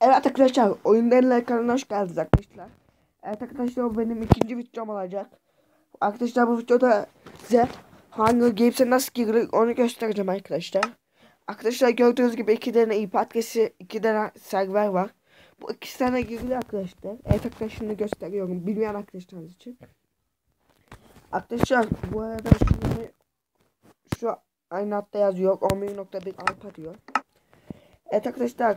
Evet arkadaşlar oyunlarla kanalına hoş geldiniz arkadaşlar. Evet arkadaşlar bu benim ikinci videom olacak. Arkadaşlar bu videoda size Hunger Games'e nasıl girilir onu göstereceğim arkadaşlar. Arkadaşlar gördüğünüz gibi iki tane iyi adresi, iki tane server var. Bu ikisi tane giriliyor arkadaşlar. Evet arkadaşlar gösteriyorum bilmeyen arkadaşlarınız için. Arkadaşlar bu arada şimdi şu aynı hatta yazıyor 11.1 alfa diyor. Evet arkadaşlar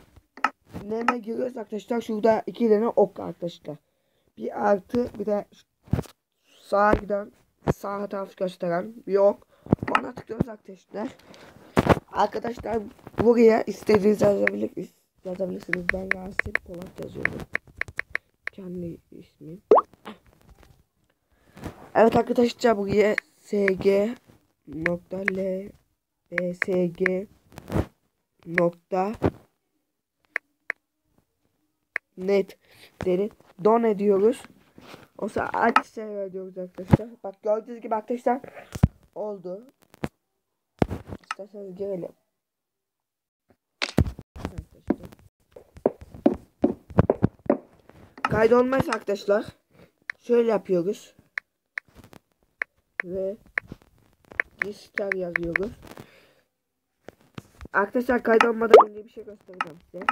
Neme giriyoruz arkadaşlar. Şurada iki tane ok arkadaşlar. Bir artı bir de sağa giden sağ taraf gösteren bir ok. Ona tıklıyoruz arkadaşlar. Arkadaşlar buraya istediğiniz yazabilir, yazabilirsiniz. Ben Yasin Polat yazıyorum. Kendi ismim. Evet arkadaşlar buraya sg nokta l bsg nokta netleri don ediyoruz. O zaman aç server diyoruz arkadaşlar. Bak gördüğünüz gibi arkadaşlar oldu. İsterseniz girelim. Kaydolmaz arkadaşlar. Şöyle yapıyoruz. Ve Gistar yazıyoruz. Arkadaşlar kaydolmadan önce bir şey göstereceğim size.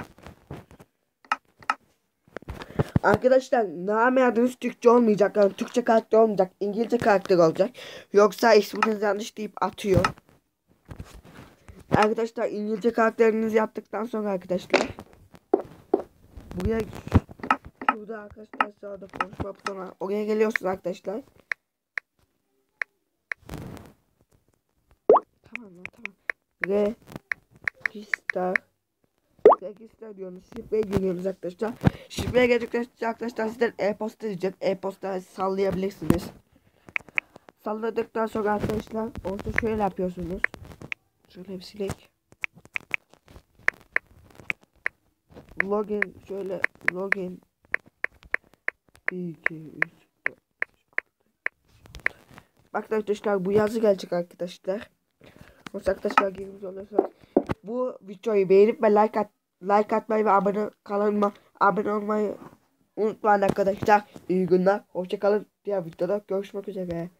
Arkadaşlar name adınız Türkçe olmayacak. Yani Türkçe karakter olmayacak. İngilizce karakter olacak. Yoksa isminiz yanlış deyip atıyor. Arkadaşlar İngilizce karakterinizi yaptıktan sonra arkadaşlar. Buraya şurada arkadaşlar sağda konuşma sonra oraya geliyorsunuz arkadaşlar. Tamam tamam. Register Register diyorsunuz. Şifreye giriyorsunuz arkadaşlar. Şifreye gelecekler arkadaşlar sizden e-posta diyecek. E-posta sallayabilirsiniz. Salladıktan sonra arkadaşlar orta şöyle yapıyorsunuz. Şöyle bir silek. Login şöyle login 1 2 3 Bak arkadaşlar bu yazı gelecek arkadaşlar. O arkadaşlar girmiş olursa bu videoyu beğenip ve like at like atmayı ve abone kanalıma abone olmayı unutmayın arkadaşlar. İyi günler. Hoşçakalın. Diğer videoda görüşmek üzere.